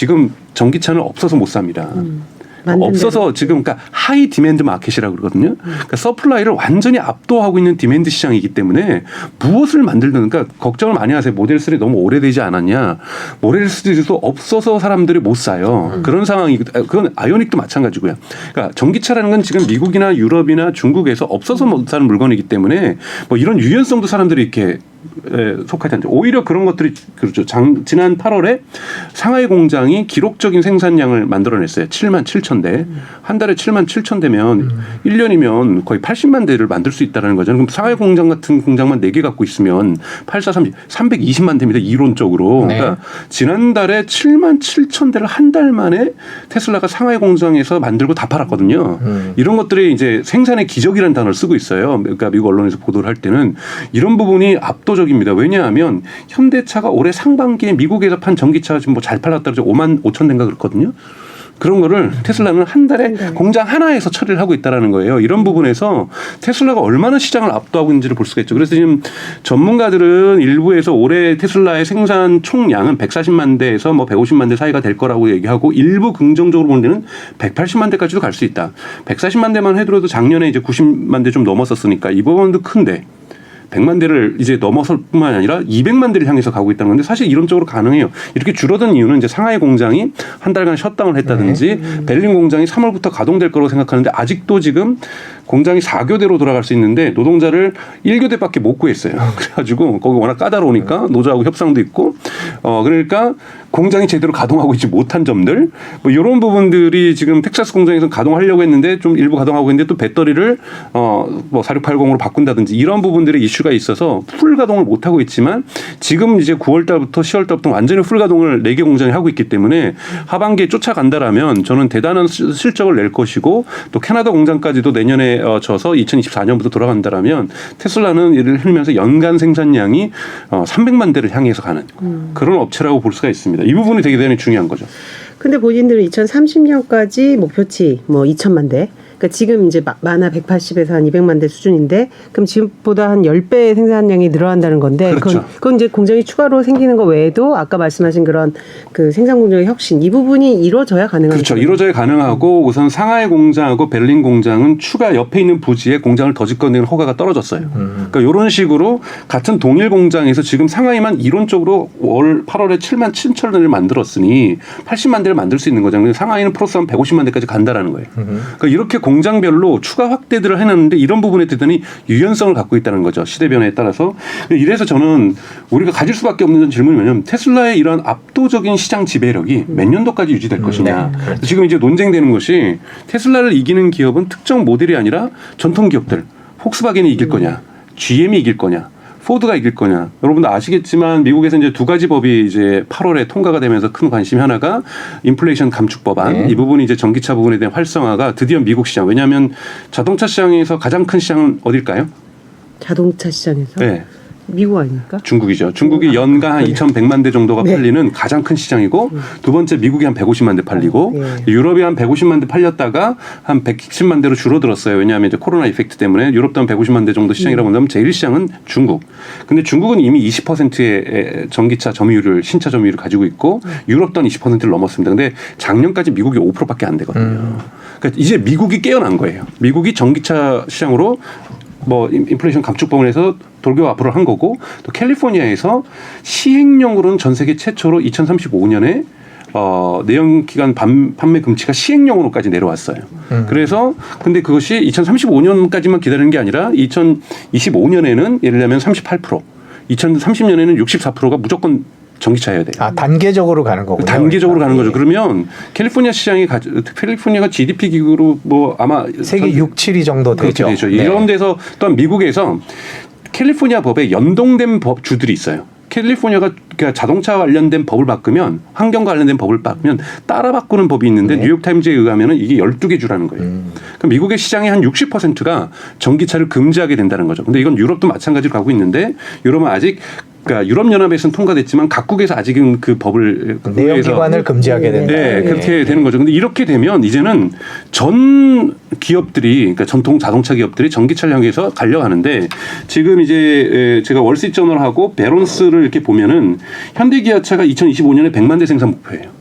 지금 전기차는 없어서 못 삽니다. 음. 만든 없어서 지금 그러니까 하이 디맨드 마켓이라고 그러거든요. 그러니까 서플라이를 완전히 압도하고 있는 디맨드 시장이기 때문에 무엇을 만들든 그러니까 걱정을 많이 하세요. 모델 3 너무 오래되지 않았냐. 모델 3도 없어서 사람들이 못 사요. 그런 상황이 그건 아이오닉도 마찬가지고요. 그러니까 전기차라는 건 지금 미국이나 유럽이나 중국에서 없어서 못 사는 물건이기 때문에 뭐 이런 유연성도 사람들이 이렇게 에, 속하지 않죠. 오히려 그런 것들이 그렇죠. 장, 지난 8월에 상하이 공장이 기록적인 생산량을 만들어냈어요. 7만 7천 대. 한 달에 7만 7천 대면 1년이면 거의 80만 대를 만들 수 있다는 거죠. 그럼 상하이 공장 같은 공장만 4개 갖고 있으면 8430 320만 대입니다. 이론적으로. 네. 그러니까 지난달에 7만 7천 대를 한 달 만에 테슬라가 상하이 공장에서 만들고 다 팔았거든요. 음. 이런 것들이 이제 생산의 기적이라는 단어를 쓰고 있어요. 그러니까 미국 언론에서 보도를 할 때는 이런 부분이 압도 적입니다. 왜냐하면 현대차가 올해 상반기에 미국에서 판 전기차가 지금 뭐 잘 팔렸다 그래서 5만 5천 대인가 그렇거든요. 그런 거를 테슬라는 한 달에 한 달에. 공장 하나에서 처리를 하고 있다라는 거예요. 이런 부분에서 테슬라가 얼마나 시장을 압도하고 있는지를 볼 수가 있죠. 그래서 지금 전문가들은 일부에서 올해 테슬라의 생산 총량은 140만 대에서 뭐 150만 대 사이가 될 거라고 얘기하고 일부 긍정적으로 보는 데는 180만 대까지도 갈 수 있다. 140만 대만 해도 작년에 이제 90만 대 좀 넘었었으니까 이 부분도 큰데 100만 대를 이제 넘어설 뿐만 아니라 200만 대를 향해서 가고 있다는 건데 사실 이론적으로 가능해요. 이렇게 줄어든 이유는 이제 상하이 공장이 한 달간 셧다운을 했다든지 베를린 공장이 3월부터 가동될 거라고 생각하는데 아직도 지금 공장이 4교대로 돌아갈 수 있는데 노동자를 1교대밖에 못 구했어요. 그래가지고 거기 워낙 까다로우니까 노조하고 협상도 있고 어 그러니까 공장이 제대로 가동하고 있지 못한 점들 뭐 이런 부분들이 지금 텍사스 공장에서 가동하려고 했는데 좀 일부 가동하고 있는데 또 배터리를 어뭐 4680으로 바꾼다든지 이런 부분들의 이슈가 있어서 풀 가동을 못 하고 있지만 지금 이제 9월 달부터 10월 달부터 완전히 풀 가동을 4개 공장이 하고 있기 때문에 하반기에 쫓아간다라면 저는 대단한 시- 실적을 낼 것이고 또 캐나다 공장까지도 내년에 어, 져서 2024년부터 돌아간다라면 테슬라는 예를 들면서 연간 생산량이 어, 300만 대를 향해서 가는 그런 업체라고 볼 수가 있습니다. 이 부분이 되게 대단히 중요한 거죠. 근데 본인들은 2030년까지 목표치 뭐 2천만 대. 그러니까 지금 이제 마- 많아 180에서 한 200만 대 수준인데 그럼 지금보다 한 10배 생산량이 늘어난다는 건데 그렇죠. 그건, 그건 이제 공장이 추가로 생기는 거 외에도 아까 말씀하신 그런 그 생산 공정의 혁신 이 부분이 이루어져야 가능한 그렇죠. 이루어져야 가능하고 우선 상하이 공장하고 베를린 공장은 추가 옆에 있는 부지에 공장을 더 짓거내는 허가가 떨어졌어요. 음. 그러니까 이런 식으로 같은 동일 공장에서 지금 상하이만 이론적으로 월 8월에 7만 7천 대를 만들었으니 80만 대를 만들 수 있는 거잖아요. 상하이는 플러스 한 150만 대까지 간다라는 거예요. 그러니까 이렇게 공장별로 추가 확대들을 해놨는데 이런 부분에 대단히 유연성을 갖고 있다는 거죠. 시대 변화에 따라서. 이래서 저는 우리가 가질 수밖에 없는 질문이 뭐냐면 테슬라의 이런 압도적인 시장 지배력이 몇 년도까지 유지될 것이냐. 네, 그렇죠. 지금 이제 논쟁되는 것이 테슬라를 이기는 기업은 특정 모델이 아니라 전통 기업들. 폭스바겐이 이길 거냐, GM이 이길 거냐. 포드가 이길 거냐. 여러분도 아시겠지만 미국에서 이제 두 가지 법이 이제 8월에 통과가 되면서 큰 관심이 하나가 인플레이션 감축 법안. 네. 이 부분이 이제 전기차 부분에 대한 활성화가 드디어 미국 시장. 왜냐하면 자동차 시장에서 가장 큰 시장은 어딜까요? 자동차 시장에서 네. 미국 아닙니까? 중국이죠. 중국이 연간 한 2,100만 대 정도가 네. 팔리는 가장 큰 시장이고 두 번째 미국이 한 150만 대 팔리고 네. 유럽이 한 150만 대 팔렸다가 한 110만 대로 줄어들었어요. 왜냐하면 이제 코로나 이펙트 때문에 유럽도 한 150만 대 정도 시장이라고 한다면 제일 시장은 중국. 근데 중국은 이미 20%의 전기차 점유율을 신차 점유율을 가지고 있고 유럽도 한 20%를 넘었습니다. 근데 작년까지 미국이 5%밖에 안 되거든요. 그러니까 이제 미국이 깨어난 거예요. 미국이 전기차 시장으로 뭐 인- 인플레이션 감축 법원에서 돌격 앞으로 한 거고 또 캘리포니아에서 시행령으로는 전 세계 최초로 2035년에 어, 내연 기관 반- 판매 금지가 시행령으로까지 내려왔어요. 음. 그래서 근데 그것이 2035년까지만 기다리는 게 아니라 2025년에는 예를 들면 38%, 2030년에는 64%가 무조건 전기차여야 돼요. 아 단계적으로 가는 거군요. 단계적으로 가는 거죠. 그러니까. 그러면 캘리포니아 시장이 가, 캘리포니아가 GDP 기구로 뭐 아마 세계 전- 6, 7위 정도 되죠. 되죠. 네. 이런 데서 또한 미국에서 캘리포니아 법에 연동된 법 주들이 있어요. 캘리포니아가 그러니까 자동차 관련된 법을 바꾸면 환경과 관련된 법을 바꾸면 따라 바꾸는 법이 있는데 네. 뉴욕 타임즈에 의하면은 이게 12개 주라는 거예요. 음. 그럼 미국의 시장의 한 60%가 전기차를 금지하게 된다는 거죠. 근데 이건 유럽도 마찬가지로 가고 있는데 유럽은 아직 그러니까 유럽 연합에서는 통과됐지만 각국에서 아직은 그 법을 내연기관을 금지하게 된다. 네, 네. 그렇게 되는 거죠. 근데 이렇게 되면 이제는 전 기업들이 그러니까 전통 자동차 기업들이 전기차를 향해서 가려가는데 지금 이제 에, 제가 월스트리트저널하고 베론스를 이렇게 보면은 현대기아차가 2025년에 100만 대 생산 목표예요.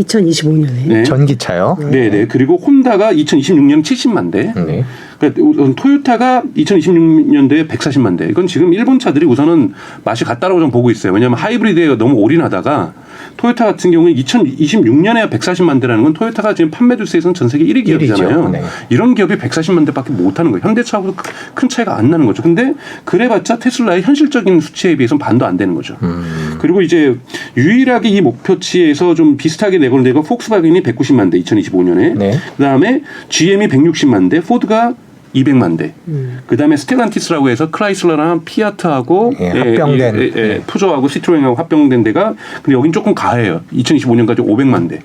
2025년에. 네. 전기차요. 네, 네. 그리고 혼다가 2026년 70만 대. 네. 그러니까 우선 토요타가 2026년도에 140만 대. 이건 지금 일본 차들이 우선은 맛이 같다라고 좀 보고 있어요. 왜냐하면 하이브리드에 너무 올인하다가 토요타 같은 경우는 2026년에 140만 대라는 건 토요타가 지금 판매 주수에서는 전 세계 1위 기업이잖아요. 네. 이런 기업이 140만 대밖에 못 하는 거예요. 현대차하고도 큰 차이가 안 나는 거죠. 근데 그래봤자 테슬라의 현실적인 수치에 비해서는 반도 안 되는 거죠. 음. 그리고 이제 유일하게 이 목표치에서 좀 비슷하게 내걸은 데가 폭스바겐이 190만 대 2025년에 네. 그다음에 GM이 160만 대, 포드가 200만 대. 그다음에 스텔란티스라고 해서 크라이슬러랑 피아트하고 예, 합병된. 예, 예, 예, 푸조하고 시트로행하고 합병된 데가 근데 여긴 조금 가해요. 2025년까지 500만 대.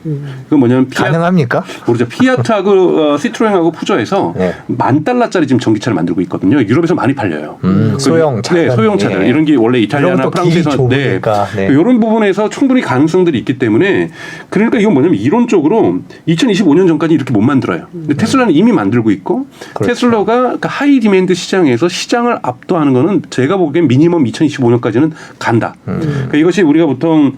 그건 뭐냐면 피아, 가능합니까? 모르죠. 피아트하고 어, 시트로행하고 푸조에서 네. 만 달러짜리 지금 전기차를 만들고 있거든요. 유럽에서 많이 팔려요. 음, 그- 소형 차들. 네, 소형 차들. 예. 이런 게 원래 이탈리아나 프랑스에서 네. 네. 이런 부분에서 충분히 가능성들이 있기 때문에 그러니까 이건 뭐냐면 이론적으로 2025년 전까지 이렇게 못 만들어요. 근데 테슬라는 이미 만들고 있고 그렇죠. 테슬라 가그 하이 디맨드 시장에서 시장을 압도하는 거는 제가 보기엔 미니멈 2025년까지는 간다. 음. 그러니까 이것이 우리가 보통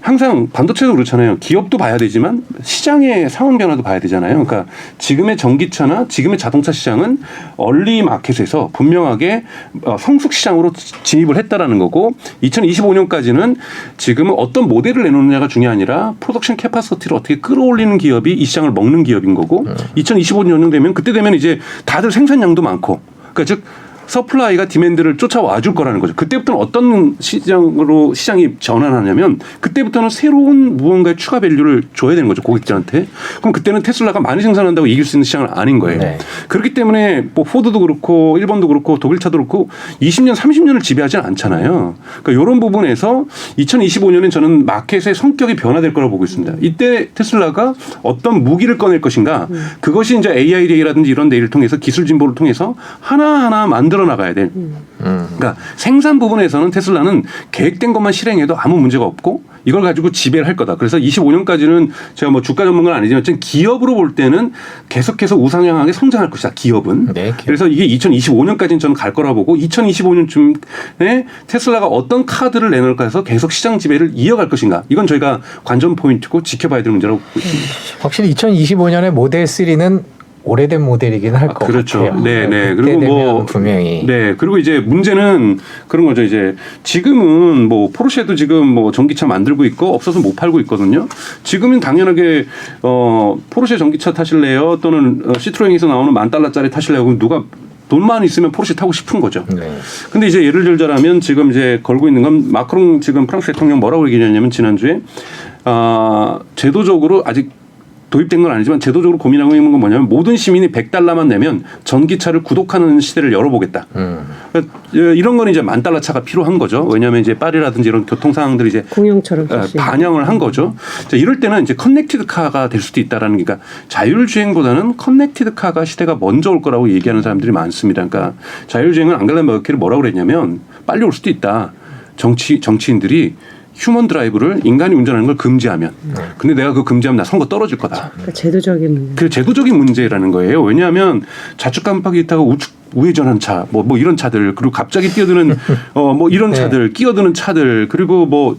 항상 반도체도 그렇잖아요. 기업도 봐야 되지만 시장의 상황 변화도 봐야 되잖아요. 그러니까 지금의 전기차나 지금의 자동차 시장은 얼리 마켓에서 분명하게 어, 성숙 시장으로 진입을 했다라는 거고 2025년까지는 지금은 어떤 모델을 내놓느냐가 중요한 아니라 프로덕션 캐파시티를 어떻게 끌어올리는 기업이 이 시장을 먹는 기업인 거고 2025년 되면 그때 되면 이제 다들 생산량도 많고 그러니까 즉 서플라이가 디맨드를 쫓아와 줄 거라는 거죠. 그때부터는 어떤 시장으로 시장이 전환하냐면 그때부터는 새로운 무언가의 추가 밸류를 줘야 되는 거죠 고객들한테. 그럼 그때는 테슬라가 많이 생산한다고 이길 수 있는 시장은 아닌 거예요. 네. 그렇기 때문에 뭐 포드도 그렇고 일본도 그렇고 독일차도 그렇고 20년 30년을 지배하지는 않잖아요. 그러니까 이런 부분에서 2025년엔 저는 마켓의 성격이 변화될 거라고 보고 있습니다. 이때 테슬라가 어떤 무기를 꺼낼 것인가 그것이 이제 AI 데이라든지 이런 데이를 통해서 기술 진보를 통해서 하나하나 만들어 나가야 될 음. 그러니까 생산 부분에서는 테슬라는 계획된 것만 실행해도 아무 문제가 없고 이걸 가지고 지배를 할 거다. 그래서 25년까지는 제가 뭐 주가 전문가는 아니지만 어쨌든 기업으로 볼 때는 계속해서 우상향하게 성장할 것이다. 기업은. 네, 기업. 그래서 이게 2025년까지는 저는 갈 거라 보고 2025년쯤에 테슬라가 어떤 카드를 내놓을까 해서 계속 시장 지배를 이어갈 것인가. 이건 저희가 관전 포인트고 지켜봐야 될 문제라고 보고 있습니다. 확실히 2025년에 모델 3는 오래된 모델이긴 할 아, 것 그렇죠. 같아요. 네, 네. 그리고 뭐 분명히 네. 그리고 이제 문제는 그런 거죠. 이제 지금은 뭐 포르쉐도 지금 뭐 전기차 만들고 있고 없어서 못 팔고 있거든요. 지금은 당연하게 어 포르쉐 전기차 타실래요? 또는 어, 시트로행에서 나오는 만 달러짜리 타실래요? 그럼 누가 돈만 있으면 포르쉐 타고 싶은 거죠. 네. 근데 이제 예를 들자면 지금 이제 걸고 있는 건 마크롱 지금 프랑스 대통령 뭐라고 얘기했냐면 지난주에 아 제도적으로 아직 도입된 건 아니지만 제도적으로 고민하고 있는 건 뭐냐면 모든 시민이 100달러만 내면 전기차를 구독하는 시대를 열어보겠다. 음. 그러니까 이런 건 이제 만 달러 차가 필요한 거죠. 왜냐하면 이제 파리라든지 이런 교통 상황들이 이제 공용처럼 있는. 반영을 한 거죠. 자, 이럴 때는 이제 커넥티드 카가 될 수도 있다라는 게 그러니까 자율주행보다는 커넥티드 카가 시대가 먼저 올 거라고 얘기하는 사람들이 많습니다. 그러니까 자율주행은 안갈라 머켈이 뭐라고 그랬냐면 빨리 올 수도 있다. 정치 정치인들이 휴먼 드라이브를 인간이 운전하는 걸 금지하면 근데 내가 그 금지하면 나 선거 떨어질 거다. 그러니까 제도적인 문제. 그 제도적인 문제라는 거예요. 왜냐하면 좌측 깜빡이 타고 우측 우회전한 차, 뭐, 뭐 이런 차들, 그리고 갑자기 뛰어드는, 어, 뭐 이런 네. 차들, 끼어드는 차들, 그리고 뭐,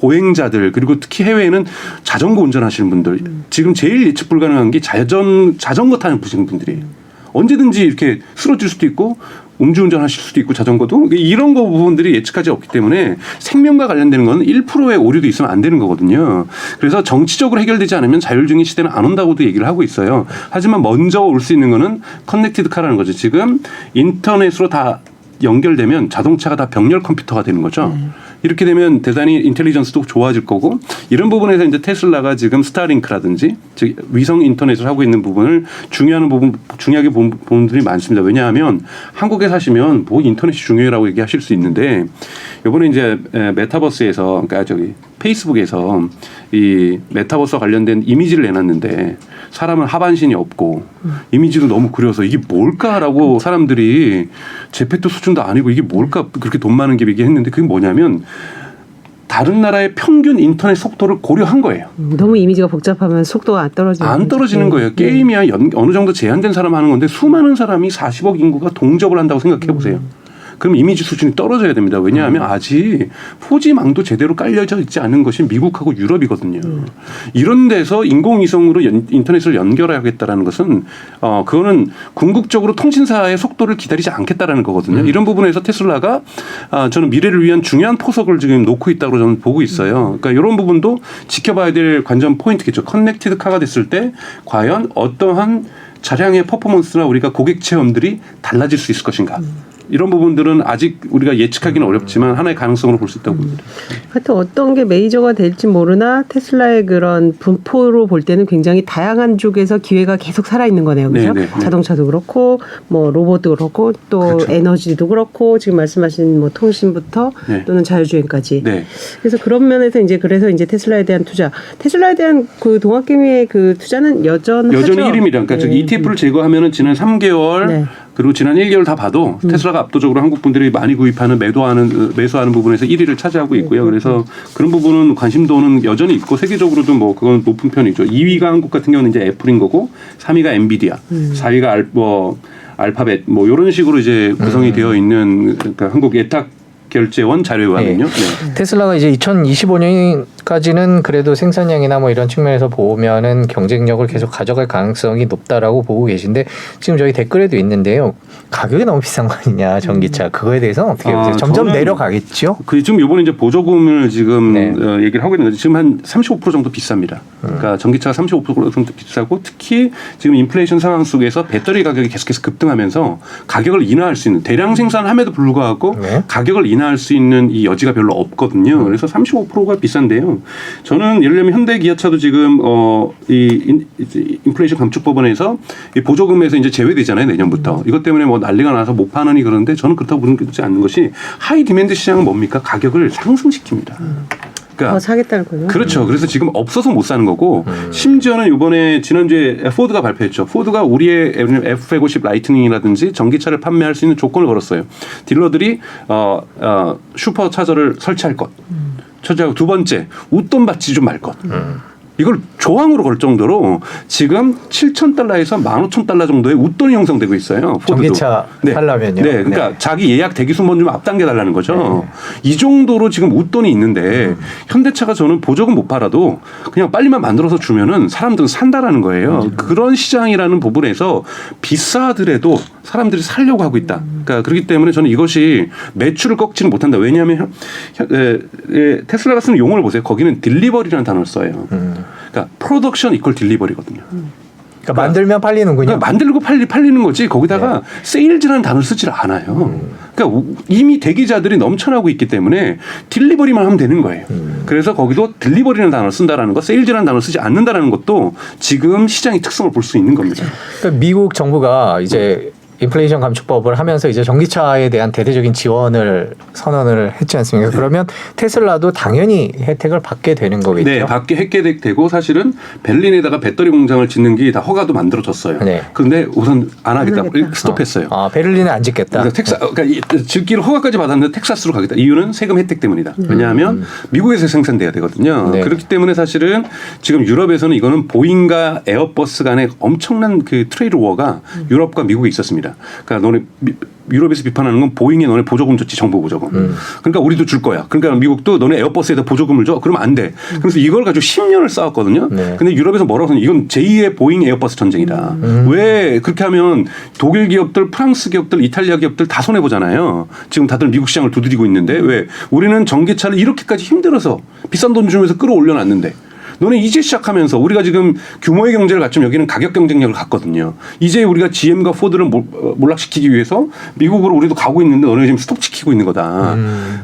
보행자들, 그리고 특히 해외에는 자전거 운전하시는 분들, 지금 제일 예측 불가능한 게 자전, 자전거 타는 분들이에요. 언제든지 이렇게 쓰러질 수도 있고, 음주운전 하실 수도 있고 자전거도 이런 거 부분들이 예측하지 없기 때문에 생명과 관련되는 건 1%의 오류도 있으면 안 되는 거거든요. 그래서 정치적으로 해결되지 않으면 자율주행 시대는 안 온다고도 얘기를 하고 있어요. 하지만 먼저 올 수 있는 거는 커넥티드 카라는 거죠. 지금 인터넷으로 다 연결되면 자동차가 다 병렬 컴퓨터가 되는 거죠. 이렇게 되면 대단히 인텔리전스도 좋아질 거고 이런 부분에서 이제 테슬라가 지금 스타링크라든지 즉 위성 인터넷을 하고 있는 부분을 중요한 부분 중요하게 본 부분들이 많습니다. 왜냐하면 한국에 사시면 뭐 인터넷이 중요해라고 얘기하실 수 있는데 이번에 이제 에, 메타버스에서 그러니까 저기 페이스북에서 이 메타버스 관련된 이미지를 내놨는데 사람은 하반신이 없고 이미지도 너무 구려서 이게 뭘까라고 사람들이 제페토 수준도 아니고 이게 뭘까 그렇게 돈 많은 게 얘기했는데 그게 뭐냐면 다른 나라의 평균 인터넷 속도를 고려한 거예요. 음, 너무 이미지가 복잡하면 속도가 안 떨어지는 안 떨어지는 거예요. 네. 게임이야 연- 어느 정도 제한된 사람 하는 건데 수많은 사람이 40억 인구가 동접을 한다고 생각해 보세요. 그럼 이미지 수준이 떨어져야 됩니다. 왜냐하면 음. 아직 포지망도 제대로 깔려져 있지 않은 것이 미국하고 유럽이거든요. 음. 이런 데서 인공위성으로 연- 인터넷을 연결하겠다라는 것은 어 그거는 궁극적으로 통신사의 속도를 기다리지 않겠다라는 거거든요. 음. 이런 부분에서 테슬라가 아 저는 미래를 위한 중요한 포석을 지금 놓고 있다고 저는 보고 있어요. 그러니까 이런 부분도 지켜봐야 될 관전 포인트겠죠. 커넥티드 카가 됐을 때 과연 어떠한 차량의 퍼포먼스나 우리가 고객 체험들이 달라질 수 있을 것인가. 이런 부분들은 아직 우리가 예측하기는 어렵지만 하나의 가능성으로 볼 수 있다고 봅니다. 하여튼 어떤 게 메이저가 될지 모르나 테슬라의 그런 분포로 볼 때는 굉장히 다양한 쪽에서 기회가 계속 살아 있는 거네요. 그죠? 네, 네, 네. 자동차도 그렇고 뭐 로봇도 그렇고 또 그렇죠. 에너지도 그렇고 지금 말씀하신 뭐 통신부터 네. 또는 자율주행까지. 네. 그래서 그런 면에서 이제 그래서 이제 테슬라에 대한 투자, 테슬라에 대한 그 동학개미의 그 투자는 여전하죠. 여전히 1위입니다. 그러니까 저 네. ETF를 제거하면은 지난 3개월 네. 그리고 지난 1개월 다 봐도 테슬라가 압도적으로 한국 분들이 많이 구입하는 매도하는 매수하는 부분에서 1위를 차지하고 있고요. 그래서 그런 부분은 관심도는 여전히 있고 세계적으로도 뭐 그건 높은 편이죠. 2위가 한국 같은 경우는 이제 애플인 거고 3위가 엔비디아, 4위가 알, 뭐 알파벳 뭐 이런 식으로 이제 구성이 되어 있는 그러니까 한국 예탁 결제원 자료화는요. 네. 테슬라가 이제 2025년 까지는 그래도 생산량이나 뭐 이런 측면에서 보면은 경쟁력을 계속 가져갈 가능성이 높다라고 보고 계신데 지금 저희 댓글에도 있는데요. 가격이 너무 비싼 거 아니냐 전기차 그거에 대해서는 어떻게 아, 보세요? 점점 저는- 내려가겠죠? 그 지금 요번에 이제 보조금을 지금 네. 어, 얘기를 하고 있는 거죠. 지금 한 35% 정도 비쌉니다. 그러니까 전기차가 35% 정도 비싸고 특히 지금 인플레이션 상황 속에서 배터리 가격이 계속해서 급등하면서 가격을 인하할 수 있는 대량 생산함에도 불구하고 네. 가격을 인하할 수 있는 이 여지가 별로 없거든요. 그래서 35%가 비싼데요. 저는 예를 들면 현대 기아차도 지금 어이 인, 인플레이션 감축 법원에서 이 보조금에서 이제 제외되잖아요 내년부터. 이것 때문에 뭐 난리가 나서 못 파느니 그러는데 저는 그렇다고 보지 않는 것이 하이 디맨드 시장은 뭡니까 가격을 상승시킵니다. 더 그러니까 사겠다는. 그렇죠. 그래서 지금 없어서 못 사는 거고 심지어는 이번에 지난주에 포드가 발표했죠. 포드가 우리의 F150 라이트닝이라든지 전기차를 판매할 수 있는 조건을 걸었어요. 딜러들이 어, 어, 슈퍼 차저를 설치할 것. 첫째하고 두 번째 웃돈 받지 좀 말 것. 이걸 조항으로 걸 정도로 지금 7천 달러에서 15,000달러 정도의 웃돈이 형성되고 있어요. 포드도. 전기차 살려면요? 네, 그러니까 네. 자기 예약 대기 수만 좀 앞당겨 달라는 거죠. 이 정도로 지금 웃돈이 있는데 현대차가 저는 보조금 못 팔아도 그냥 빨리만 만들어서 주면은 사람들은 산다라는 거예요. 그런 시장이라는 부분에서 비싸더라도 사람들이 살려고 하고 있다. 그러니까 그렇기 때문에 저는 이것이 매출을 꺾지는 못한다. 왜냐하면 현- 현- 에, 에, 테슬라가 쓰는 용어를 보세요. 거기는 딜리버리라는 단어를 써요. 그러니까 프로덕션 이퀄 딜리버리거든요. 그러니까 만들면 팔리는군요. 그냥 만들고 팔리, 팔리는 거지 거기다가 세일즈라는 단어를 쓰질 않아요. 그러니까 우- 이미 대기자들이 넘쳐나고 있기 때문에 딜리버리만 하면 되는 거예요. 그래서 거기도 딜리버리라는 단어를 쓴다라는 거, 세일즈라는 단어를 쓰지 않는다라는 것도 지금 시장의 특성을 볼 수 있는 겁니다. 그러니까 미국 정부가 이제 인플레이션 감축법을 하면서 이제 전기차에 대한 대대적인 지원을 선언을 했지 않습니까? 그러면 테슬라도 당연히 혜택을 받게 되는 거겠죠. 네, 밖에 핵계획 되고 사실은 베를린에다가 배터리 공장을 짓는 게 다 허가도 만들어졌어요. 네. 그런데 우선 안 하겠다. 안 하겠다. 스톱했어요. 아, 베를린은 안 짓겠다. 그래서 텍사, 그러니까 이- 짓기로 허가까지 받았는데 텍사스로 가겠다. 이유는 세금 혜택 때문이다. 왜냐하면 미국에서 생산돼야 되거든요. 네. 그렇기 때문에 사실은 지금 유럽에서는 이거는 보잉과 에어버스 간의 엄청난 그 트레이드 워가 유럽과 미국에 있었습니다. 그러니까 너네 미- 유럽에서 비판하는 건 보잉에 너네 보조금 줬지 정보 보조금. 그러니까 우리도 줄 거야. 그러니까 미국도 너네 에어버스에다 보조금을 줘. 그러면 안 돼. 그래서 이걸 가지고 10년을 싸웠거든요. 네. 근데 유럽에서 뭐라고 하냐 이건 제2의 보잉 에어버스 전쟁이다. 왜 그렇게 하면 독일 기업들, 프랑스 기업들, 이탈리아 기업들 다 손해 보잖아요. 지금 다들 미국 시장을 두드리고 있는데 왜 우리는 전기차를 이렇게까지 힘들어서 비싼 돈 주면서 끌어올려 놨는데 너네 이제 시작하면서 우리가 지금 규모의 경제를 갖추면 여기는 가격 경쟁력을 갖거든요. 이제 우리가 GM과 포드를 몰- 어, 몰락시키기 위해서 미국으로 우리도 가고 있는데 너네 지금 스톱시키고 있는 거다.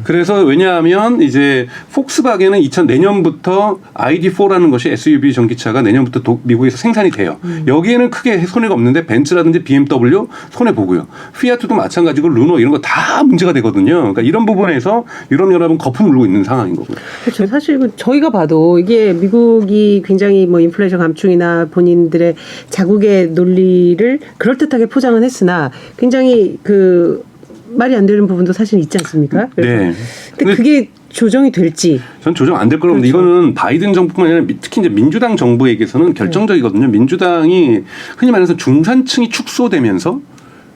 그래서 왜냐하면 이제 폭스바겐은 2000 내년부터 ID4라는 것이 SUV 전기차가 내년부터 도- 미국에서 생산이 돼요. 여기에는 크게 손해가 없는데 벤츠라든지 BMW 손해 보고요. 피아트도 마찬가지고 르노 이런 거 다 문제가 되거든요. 그러니까 이런 부분에서 유럽 연합은 거품 물고 있는 상황인 거고요. 그렇죠. 사실 그 저희가 봐도 이게 미국 이 굉장히 뭐 인플레이션 감축이나 본인들의 자국의 논리를 그럴듯하게 포장은 했으나 굉장히 그 말이 안 되는 부분도 사실 있지 않습니까? 네. 근데 그게 조정이 될지 전 조정 안 될 거라고 봅니다. 이거는 바이든 정부뿐만 아니라 미- 특히 이제 민주당 정부에게서는 결정적이거든요. 민주당이 흔히 말해서 중산층이 축소되면서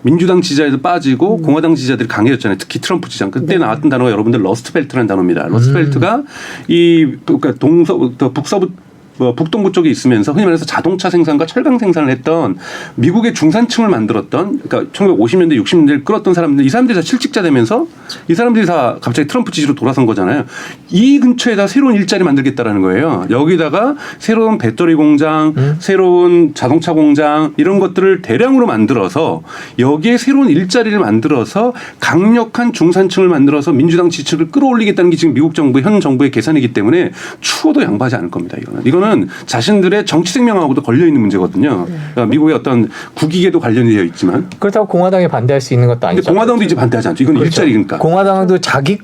민주당 지지자에서 음. 빠지고 공화당 지지자들이 강해졌잖아요. 특히 트럼프 지지자. 그때 네. 나왔던 단어가 여러분들 러스트벨트라는 단어입니다. 러스트벨트가 이 그러니까 동서 또 북서부 뭐 북동부 쪽에 있으면서 흔히 말해서 자동차 생산과 철강 생산을 했던 미국의 중산층을 만들었던 그러니까 1950년대 60년대를 끌었던 사람들 이 사람들이 다 실직자 되면서 이 사람들이 다 갑자기 트럼프 지지로 돌아선 거잖아요. 이 근처에다 새로운 일자리 만들겠다라는 거예요. 여기다가 새로운 배터리 공장, 새로운 자동차 공장 이런 것들을 대량으로 만들어서 여기에 새로운 일자리를 만들어서 강력한 중산층을 만들어서 민주당 지지를 끌어올리겠다는 게 지금 미국 정부 현 정부의 계산이기 때문에 추워도 양보하지 않을 겁니다. 이거는 이거는 정치 정치 생명하고도 걸려 있는 문제거든요. 그러니까 미국의 어떤 국익에도 관련이 되어 있지만 그렇다고 공화당이 반대할 수 있는 것도 아니죠. 공화당도 이제 반대하지 않죠. 이건 일자리니까. 공화당도 자기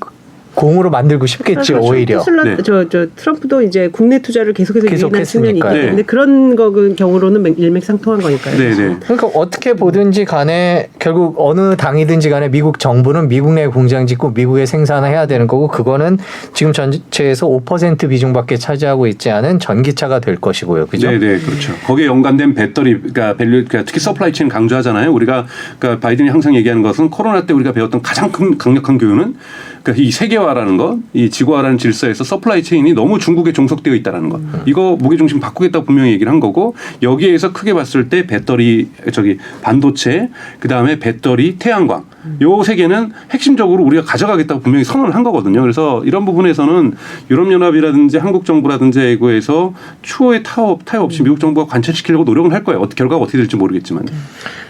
공으로 만들고 싶겠죠 그렇죠. 오히려. 테슬라 네. 저, 저 트럼프도 이제 국내 투자를 계속해서 계속 유인한 측면이 있기. 때문에 네. 그런 거 경우로는 맹- 일맥상통한 거니까요. 네, 네. 그러니까 어떻게 보든지 간에 결국 어느 당이든지 간에 미국 정부는 미국 내 공장 짓고 미국에 생산을 해야 되는 거고 그거는 지금 전체에서 5% 비중밖에 차지하고 있지 않은 전기차가 될 것이고요. 그죠? 네, 네, 그렇죠. 거기에 연관된 배터리, 그러니까 밸류, 그러니까 특히 서플라이 체인 강조하잖아요. 우리가 그러니까 바이든이 항상 얘기하는 것은 코로나 때 우리가 배웠던 가장 큰 강력한 교훈은 그러니까 이 세계화라는 것, 이 지구화라는 질서에서 서플라이 체인이 너무 중국에 종속되어 있다라는 것. 이거 무게 중심 바꾸겠다고 분명히 얘기를 한 거고 여기에서 크게 봤을 때 배터리, 저기 반도체, 그 다음에 배터리, 태양광. 요세 개는 핵심적으로 우리가 가져가겠다고 분명히 선언을 한 거거든요. 그래서 이런 부분에서는 유럽연합이라든지 한국 정부라든지 이거에서 추호의 타협, 타협 없이 미국 정부가 관철시키려고 노력을 할 거예요. 어떻게 결과가 어떻게 될지 모르겠지만.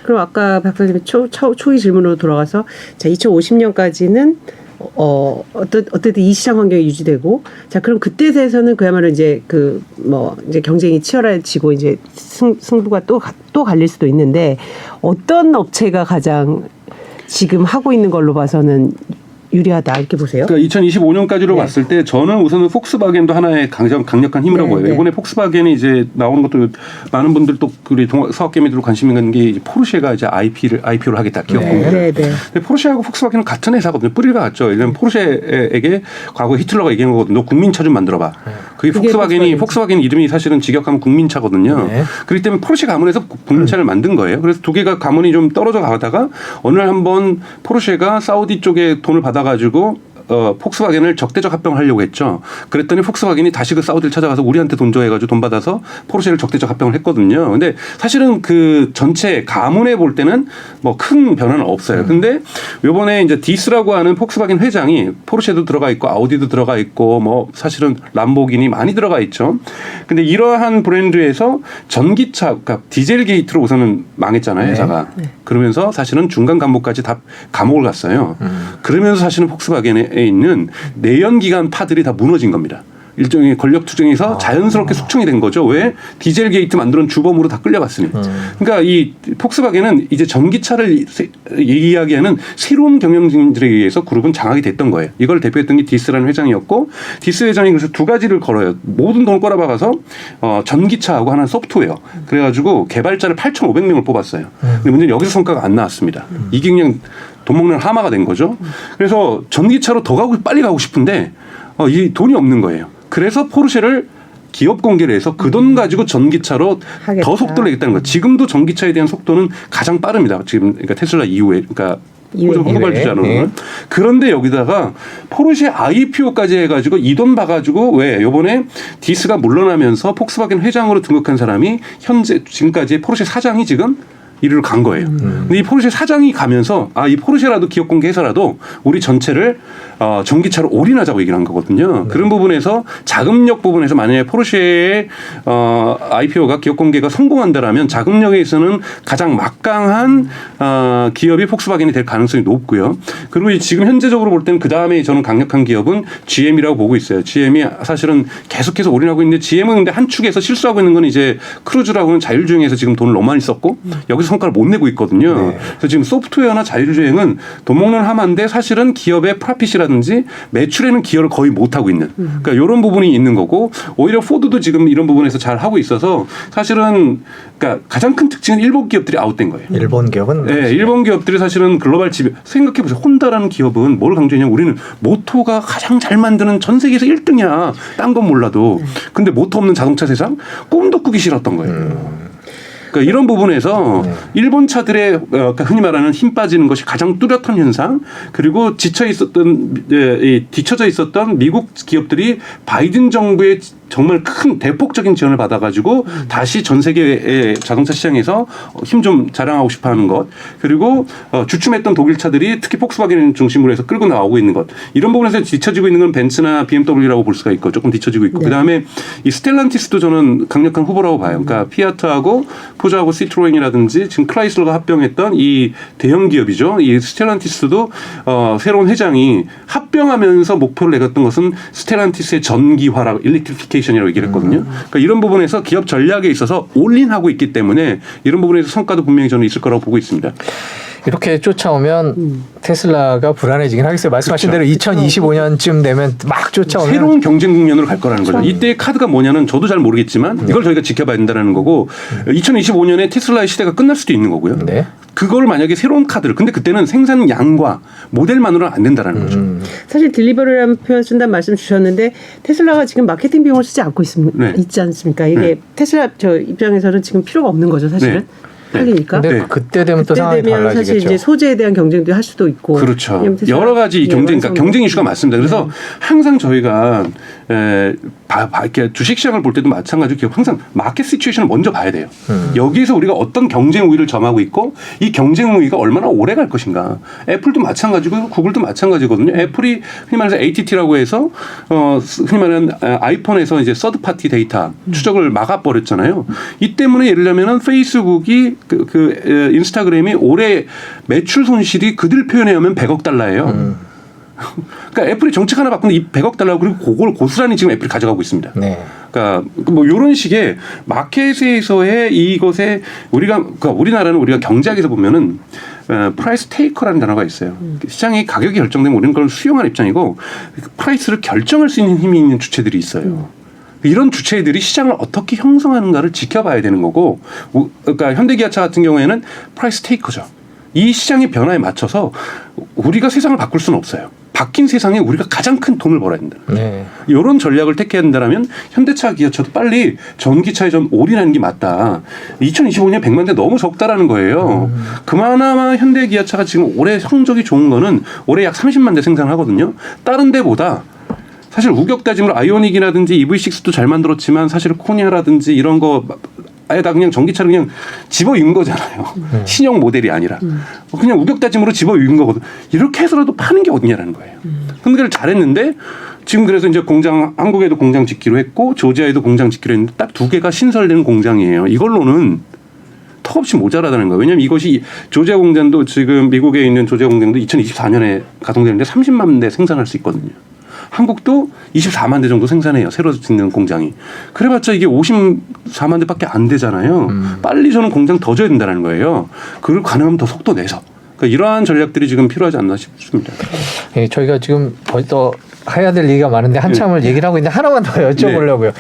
그럼 아까 박사님이 초, 초, 초기 질문으로 돌아가서 자 2050년까지는 어 어떤 어쨌든 이 시장 환경이 유지되고 자 그럼 그때 대해서는 그야말로 이제 그 뭐 이제 경쟁이 치열해지고 이제 승, 승부가 또 또 갈릴 수도 있는데 어떤 업체가 가장 지금 하고 있는 걸로 봐서는 유리하다 이렇게 보세요? 그러니까 2025년까지로 네. 봤을 때 저는 우선은 폭스바겐도 하나의 강력, 강력한 힘이라고 네, 보여요. 네. 이번에 폭스바겐이 이제 나오는 것도 많은 분들 또 우리 사업개미들 관심 있는 게 이제 포르쉐가 이제 IP를 IPO를 하겠다 기업 네. 공개. 네, 네. 근데 포르쉐하고 폭스바겐은 같은 회사거든요. 뿌리가 같죠. 왜냐면 포르쉐에게 과거 히틀러가 얘기한 거거든요. 너 국민차 좀 만들어봐. 그게 그게 폭스바겐이. 폭스바겐 이름이 사실은 직역하면 국민차거든요. 네. 그렇기 때문에 포르쉐 가문에서 국민차를 만든 거예요. 그래서 두 개가 가문이 좀 떨어져 가다가 어느 날 한번 포르쉐가 사우디 쪽에 돈을 받아 가지고 어, 폭스바겐을 적대적 합병을 하려고 했죠. 그랬더니 폭스바겐이 다시 그 사우디를 찾아가서 우리한테 돈 줘해가지고 돈 받아서 포르쉐를 적대적 합병을 했거든요. 근데 사실은 그 전체 가문에 볼 때는 뭐 큰 변화는 없어요. 근데 요번에 이제 디스라고 하는 폭스바겐 회장이 포르쉐도 들어가 있고 아우디도 들어가 있고 뭐 사실은 람보기니 많이 들어가 있죠. 근데 이러한 브랜드에서 전기차, 그러니까 디젤 게이트로 우선은 망했잖아요, 회사가. 그러면서 사실은 중간 간부까지 다 감옥을 갔어요. 그러면서 사실은 폭스바겐에 있는 내연기관 파들이 다 무너진 겁니다. 일종의 권력 투쟁에서 자연스럽게 숙청이 된 거죠. 왜 디젤 게이트 만드는 주범으로 다 끌려갔으니. 그러니까 이 폭스바겐은 이제 전기차를 세- 이야기하는 새로운 경영진들에 의해서 그룹은 장악이 됐던 거예요. 이걸 대표했던 게 디스라는 회장이었고 디스 회장이 그래서 두 가지를 걸어요. 모든 돈을 꼬라박아서 어, 전기차하고 하나 소프트웨어. 그래가지고 개발자를 8,500명을 뽑았어요. 근데 문제는 여기서 성과가 안 나왔습니다. 이게 그냥 돈 먹는 하마가 된 거죠. 그래서 전기차로 더 가고 빨리 가고 싶은데 어, 이 돈이 없는 거예요. 그래서 포르쉐를 기업 공개를 해서 그 돈 가지고 전기차로 하겠다. 더 속도를 내겠다는 거예요. 지금도 전기차에 대한 속도는 가장 빠릅니다. 지금 그러니까 테슬라 이후에 그러니까 이후에. 호주 후발 주자로는 네. 그런데 여기다가 포르쉐 IPO까지 해가지고 이 돈 봐가지고 왜 요번에 디스가 물러나면서 폭스바겐 회장으로 등극한 사람이 현재 지금까지 포르쉐 사장이 지금 이리로 간 거예요. 근데 이 포르쉐 사장이 가면서 아 이 포르쉐라도 기업 공개해서라도 우리 전체를 어, 전기차로 올인하자고 얘기를 한 거거든요. 그런 부분에서 자금력 부분에서 만약에 포르쉐의 어, IPO가 기업 공개가 성공한다라면 자금력에 있어서는 가장 막강한 어, 기업이 폭스바겐이 될 가능성이 높고요. 그리고 이 지금 현재적으로 볼 때는 그 다음에 저는 강력한 기업은 GM이라고 보고 있어요. GM이 사실은 계속해서 올인하고 있는데 GM은 근데 한 축에서 실수하고 있는 건 이제 크루즈라고는 자율주행에서 지금 돈을 너무 많이 썼고 여기서 성과를 못 내고 있거든요. 네. 그래서 지금 소프트웨어나 자율주행은 돈 먹는 하마인데 사실은 기업의 프라핏이 라든지 매출에는 기여를 거의 못 하고 있는. 그러니까 이런 부분이 있는 거고 오히려 포드도 지금 이런 부분에서 잘 하고 있어서 사실은 그러니까 가장 큰 특징은 일본 기업들이 아웃된 거예요. 일본 기업은 네, 일본 기업들이 사실은 글로벌 지배 생각해 보세요. 혼다라는 기업은 뭘 강조했냐? 우리는 모토가 가장 잘 만드는 전 세계에서 1등이야. 딴 건 몰라도. 근데 모토 없는 자동차 세상 꿈도 꾸기 싫었던 거예요. 그러니까 이런 부분에서 네. 일본 차들의 어, 그러니까 흔히 말하는 힘 빠지는 것이 가장 뚜렷한 현상 그리고 지쳐 있었던 뒤쳐져 있었던 미국 기업들이 바이든 정부의 정말 큰 대폭적인 지원을 받아가지고 다시 전 세계의 자동차 시장에서 힘 좀 자랑하고 싶어 하는 것 그리고 어, 주춤했던 독일 차들이 특히 폭스바겐 중심으로 해서 끌고 나오고 있는 것 이런 부분에서 뒤처지고 있는 건 벤츠나 BMW라고 볼 수가 있고 조금 뒤처지고 있고 네. 그다음에 이 스텔란티스도 저는 강력한 후보라고 봐요. 그러니까 피아트하고 포자하고 시트로엔이라든지 지금 클라이슬러가 합병했던 이 대형 기업이죠. 이 스텔란티스도 어, 새로운 회장이 합병하면서 목표를 내렸던 것은 스텔란티스의 전기화라고 일렉트리피케이션 이라고 얘기를 했거든요. 그러니까 이런 부분에서 기업 전략에 있어서 올인하고 있기 때문에 이런 부분에서 성과도 분명히 저는 있을 거라고 보고 있습니다. 이렇게 쫓아오면 테슬라가 불안해지긴 하겠어요. 말씀하신 그렇죠. 대로 2025년쯤 되면 막 쫓아오면 새로운 경쟁 국면으로 갈 거라는 거죠. 이때의 카드가 뭐냐는 저도 잘 모르겠지만 네. 이걸 저희가 지켜봐야 된다는 거고 2025년에 테슬라의 시대가 끝날 수도 있는 거고요. 네. 그걸 만약에 새로운 카드를 근데 그때는 생산 양과 모델만으로는 안 된다라는 거죠. 음. 사실 딜리버리라는 표현 쓴다는 말씀 주셨는데 테슬라가 지금 마케팅 비용을 쓰지 않고 있습, 네. 있지 않습니까? 이게 네. 테슬라 저 입장에서는 지금 필요가 없는 거죠, 사실은. 네. 팔리니까. 근데 네. 그때 되면 또 상황이 되면 사실 달라지겠죠. 이제 소재에 대한 경쟁도 할 수도 있고. 그렇죠. 여러 가지 예, 경쟁, 그러니까 경쟁. 이슈가 많습니다. 그래서 항상 저희가 에, 바, 바, 이렇게 주식 시장을 볼 때도 마찬가지로 항상 마켓 시츄에이션을 먼저 봐야 돼요. 음. 여기에서 우리가 어떤 경쟁 우위를 점하고 있고 이 경쟁 우위가 얼마나 오래 갈 것인가. 애플도 마찬가지고 구글도 마찬가지거든요. 애플이 흔히 말해서 ATT라고 해서 어, 흔히 말하는 아, 아이폰에서 이제 서드 파티 데이터 추적을 막아 버렸잖아요. 이 때문에 예를 들면은 페이스북이 그, 그 에, 인스타그램이 올해 매출 손실이 그들 표현에 의하면 100억 달러예요. 음. 그러니까 애플이 정책 하나 바꾸는 이 100억 달러 그리고 그걸 고스란히 지금 애플이 가져가고 있습니다. 네. 그러니까 뭐 이런 식의 마켓에서의 이것에 우리가 그러니까 우리나라는 우리가 경제학에서 보면은 어, 프라이스 테이커라는 단어가 있어요. 시장의 가격이 결정되면 우리는 그걸 수용하는 입장이고 프라이스를 결정할 수 있는 힘이 있는 주체들이 있어요. 이런 주체들이 시장을 어떻게 형성하는가를 지켜봐야 되는 거고, 우- 그러니까 현대기아차 같은 경우에는 프라이스 테이커죠. 이 시장의 변화에 맞춰서 우리가 세상을 바꿀 수는 없어요. 바뀐 세상에 우리가 가장 큰 돈을 벌어야 된다. 네. 이런 전략을 택해야 된다면 현대차 기아차도 빨리 전기차에 좀 올인하는 게 맞다. 2025년 100만 대 너무 적다라는 거예요. 그나마 현대 기아차가 지금 올해 성적이 좋은 거는 올해 약 30만 대 생산하거든요. 다른 데보다 사실 우격 따짐으로 아이오닉이라든지 EV6도 잘 만들었지만 사실 코니아라든지 이런 거 아예 다 그냥 전기차를 그냥 집어 입은 거잖아요. 신형 모델이 아니라 그냥 우격 따짐으로 집어 입은 거거든. 이렇게 해서라도 파는 게 어디냐라는 거예요. 근데 그걸 잘했는데 지금 그래서 이제 공장 한국에도 공장 짓기로 했고 조지아에도 공장 짓기로 했는데 딱 두 개가 신설되는 공장이에요. 이걸로는 턱없이 모자라다는 거예요. 왜냐하면 이것이 조지아 공장도 지금 미국에 있는 조지아 공장도 2024년에 가동되는데 30만 대 생산할 수 있거든요. 한국도 24만 대 정도 생산해요. 새로 짓는 공장이. 그래봤자 이게 54만 대밖에 안 되잖아요. 빨리 저는 공장 더 줘야 된다는 거예요. 그걸 가능하면 더 속도 내서. 그러니까 이러한 전략들이 지금 필요하지 않나 싶습니다. 예, 저희가 지금 벌써 해야 될 얘기가 많은데 한참을 얘기를 하고 있는데 하나만 더 여쭤보려고요.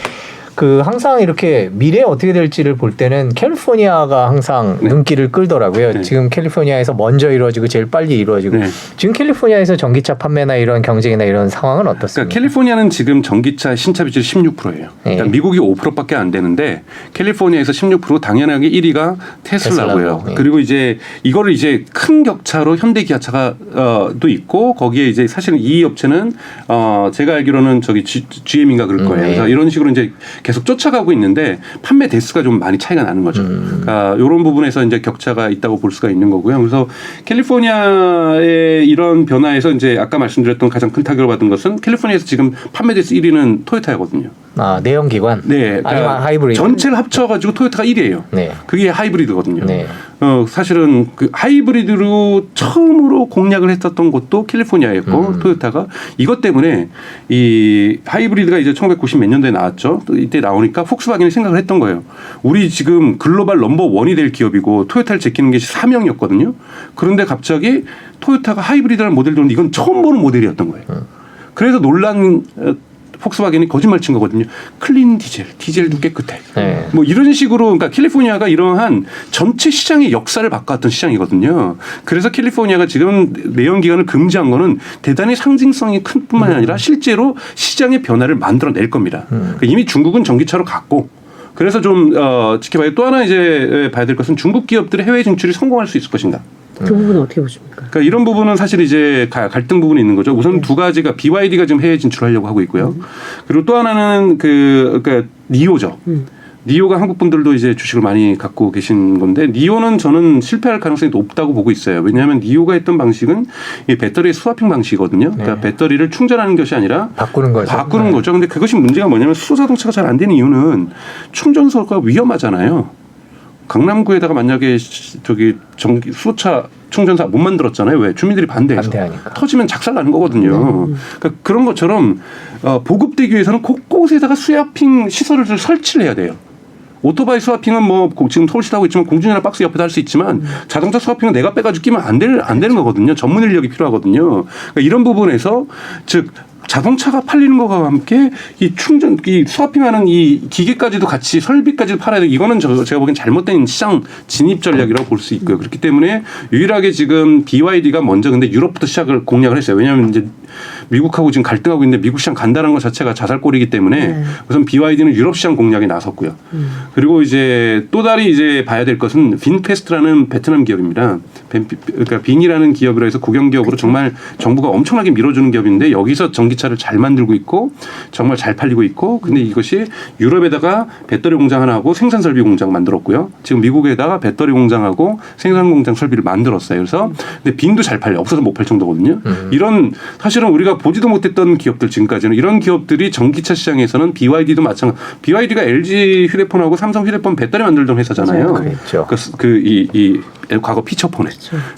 그 항상 이렇게 미래에 어떻게 될지를 볼 때는 캘리포니아가 항상 네. 눈길을 끌더라고요. 네. 지금 캘리포니아에서 먼저 이루어지고 제일 빨리 이루어지고 네. 지금 캘리포니아에서 전기차 판매나 이런 경쟁이나 이런 상황은 어떻습니까? 그러니까 캘리포니아는 지금 전기차 신차 비율이 16%예요. 그러니까 네. 미국이 5%밖에 안 되는데 캘리포니아에서 16% 당연하게 1위가 테슬라고요. 테슬라고, 네. 그리고 이제 이거를 이제 큰 격차로 현대 기아차가 어도 있고 거기에 이제 사실은 이 업체는 어 제가 알기로는 저기 G, GM인가 그럴 음, 거예요. 네. 그래서 이런 식으로 이제 계속 쫓아가고 있는데 판매 대수가 좀 많이 차이가 나는 거죠. 음. 그러니까 이런 부분에서 이제 격차가 있다고 볼 수가 있는 거고요. 그래서 캘리포니아의 이런 변화에서 이제 아까 말씀드렸던 가장 큰 타격을 받은 것은 캘리포니아에서 지금 판매 대수 1위는 토요타거든요. 아 내연 기관, 네, 아니면 하이브리드. 전체를 합쳐가지고 토요타가 1위예요. 네. 그게 하이브리드거든요. 네. 어, 사실은 그 하이브리드로 처음으로 공략을 했었던 곳도 캘리포니아였고 음. 토요타가 이것 때문에 이 하이브리드가 이제 1990 몇 년도에 나왔죠. 또 이때 나오니까 폭스바겐이 생각을 했던 거예요. 우리 지금 글로벌 넘버 원이 될 기업이고 토요타를 제끼는 게 사명이었거든요. 그런데 갑자기 토요타가 하이브리드라는 모델을 들었는데 이건 처음 보는 모델이었던 거예요. 음. 그래서 어, 폭스바겐이 거짓말 친 거거든요. 클린 디젤, 디젤도 깨끗해. 네. 뭐 이런 식으로 그러니까 캘리포니아가 이러한 전체 시장의 역사를 바꿔왔던 시장이거든요. 그래서 캘리포니아가 지금 내연 기관을 금지한 거는 대단히 상징성이 큰 뿐만 아니라 실제로 시장의 변화를 만들어낼 겁니다. 그러니까 이미 중국은 전기차로 갔고 그래서 좀 어, 지켜봐야 또 하나 이제 봐야 될 것은 중국 기업들의 해외 진출이 성공할 수 있을 것인가. 그 부분은 어떻게 보십니까? 그러니까 이런 부분은 사실 이제 가- 갈등 부분이 있는 거죠. 우선 두 가지가 BYD가 지금 해외 진출하려고 하고 있고요. 그리고 또 하나는 그 그러니까 니오죠. 음. 니오가 한국 분들도 이제 주식을 많이 갖고 계신 건데 니오는 저는 실패할 가능성이 높다고 보고 있어요. 왜냐하면 니오가 했던 방식은 이 배터리 스와핑 방식이거든요. 그러니까 네. 배터리를 충전하는 것이 아니라 바꾸는 거죠. 바꾸는 네. 거죠. 근데 그것이 문제가 뭐냐면 수소 자동차가 잘 안 되는 이유는 충전소가 위험하잖아요. 강남구에다가 만약에 시- 저기 전기 수소차 충전소 못 만들었잖아요. 왜 주민들이 반대해서 반대하니까. 터지면 작살 나는 거거든요. 그러니까 그런 것처럼 어, 보급되기 위해서는 곳곳에다가 수야핑 시설을 설치를 해야 돼요. 오토바이 스와핑은 뭐 고- 지금 서울시도 하고 있지만 공중전화 박스 옆에도 할수 있지만 자동차 스와핑은 내가 빼가지고 끼면 안, 될, 안 되는 거거든요. 전문 인력이 필요하거든요. 그러니까 이런 부분에서 즉 자동차가 팔리는 것과 함께 이 충전, 이 스와핑하는 이 기계까지도 같이 설비까지도 팔아야 돼. 이거는 저, 제가 보기엔 잘못된 시장 진입 전략이라고 볼 수 있고요. 그렇기 때문에 유일하게 지금 BYD가 먼저 근데 유럽부터 시작을 공략을 했어요. 왜냐하면 이제 미국하고 지금 갈등하고 있는데 미국 시장 간다는 것 자체가 자살골이기 때문에 네. 우선 BYD는 유럽 시장 공략에 나섰고요. 그리고 이제 또 다리 이제 봐야 될 것은 빈페스트라는 베트남 기업입니다. 벤- 그러니까 빈이라는 기업으로 해서 국영 기업으로 정말 정부가 엄청나게 밀어주는 기업인데 여기서 전기차를 잘 만들고 있고 정말 잘 팔리고 있고 근데 이것이 유럽에다가 배터리 공장 하나 하고 생산 설비 공장 만들었고요. 지금 미국에다가 배터리 공장하고 생산 공장 설비를 만들었어요. 그래서 근데 빈도 잘 팔려 없어서 못 팔 정도거든요. 이런 사실 은 우리가 보지도 못했던 기업들 지금까지는 이런 기업들이 전기차 시장에서는 BYD도 마찬가지. BYD가 LG 휴대폰하고 삼성 휴대폰 배터리 만들던 회사잖아요. 맞아요. 그랬죠. 그이 이 과거 피처폰에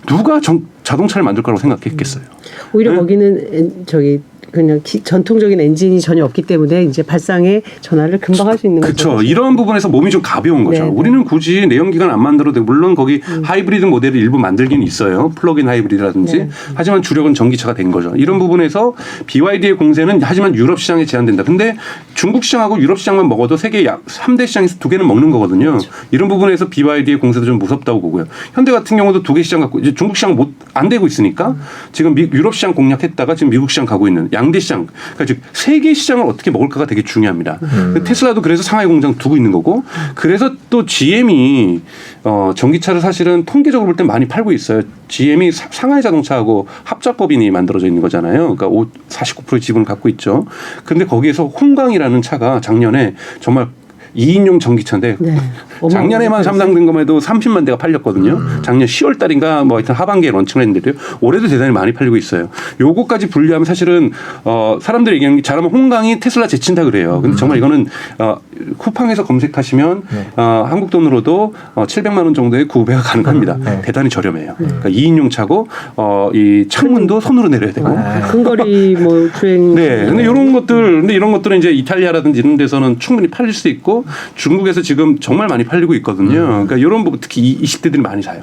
누가 정- 자동차를 만들 거라고 생각했겠어요. 오히려 네. 거기는 엔- 저기 그냥 기- 전통적인 엔진이 전혀 없기 때문에 이제 발상의 전환을 금방 할 수 있는 거죠. 그렇죠. 이런 부분에서 몸이 좀 가벼운 거죠. 네, 네. 우리는 굳이 내연기관 안 만들어도 돼. 물론 거기 하이브리드 모델을 일부 만들긴 있어요. 플러그인 하이브리드라든지. 네. 하지만 주력은 전기차가 된 거죠. 이런 부분에서 BYD의 공세는 하지만 유럽 시장에 제한된다. 근데 중국 시장하고 유럽 시장만 먹어도 세계 약 3대 시장에서 두 개는 먹는 거거든요. 그렇죠. 이런 부분에서 BYD의 공세도 좀 무섭다고 보고요. 현대 같은 경우도 두 개 시장 갖고 이제 중국 시장 못 안 되고 있으니까 지금 미- 유럽 시장 공략했다가 지금 미국 시장 가고 있는 양대 시장. 그러니까 즉 세계 시장을 어떻게 먹을까가 되게 중요합니다. 테슬라도 그래서 상하이 공장 두고 있는 거고 그래서 또 GM이 어 전기차를 사실은 통계적으로 볼 때 많이 팔고 있어요. GM이 사- 상하이 자동차하고 합작법인이 만들어져 있는 거잖아요. 그러니까 49%의 지분을 갖고 있죠. 근데 거기에서 홍강이라는 차가 작년에 정말 2인용 전기차인데 네. 작년에만 삼당된 것만 해도 30만 대가 팔렸거든요. 작년 10월 달인가 뭐 하여튼 하반기에 런칭을 했는데요. 올해도 대단히 많이 팔리고 있어요. 요거까지 분류하면 사실은 어 사람들이 얘기하는 게 잘하면 홍강이 테슬라 제친다 그래요. 근데 정말 이거는 어 쿠팡에서 검색하시면 네. 어 한국 돈으로도 어 700만 원 정도의 구매가 가능합니다. 네. 대단히 저렴해요. 그러니까 2인용 차고 어 이 창문도 손으로 내려야 되고 아. 근거리 뭐 주행 네. 근데 이런 것들, 근데 이런 것들은 이제 이탈리아라든지 이런 데서는 충분히 팔릴 수 있고 중국에서 지금 정말 많이 팔리고 있거든요. 그러니까 이런 부분 특히 이 20대들이 많이 사요.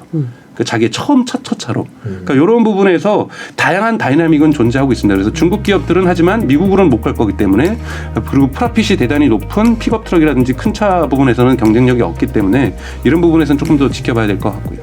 그 자기의 처음 첫, 첫 차로. 그러니까 이런 부분에서 다양한 다이나믹은 존재하고 있습니다. 그래서 중국 기업들은 하지만 미국으로는 못 갈 거기 때문에 그리고 프라핏이 대단히 높은 픽업 트럭이라든지 큰 차 부분에서는 경쟁력이 없기 때문에 이런 부분에서는 조금 더 지켜봐야 될 것 같고요.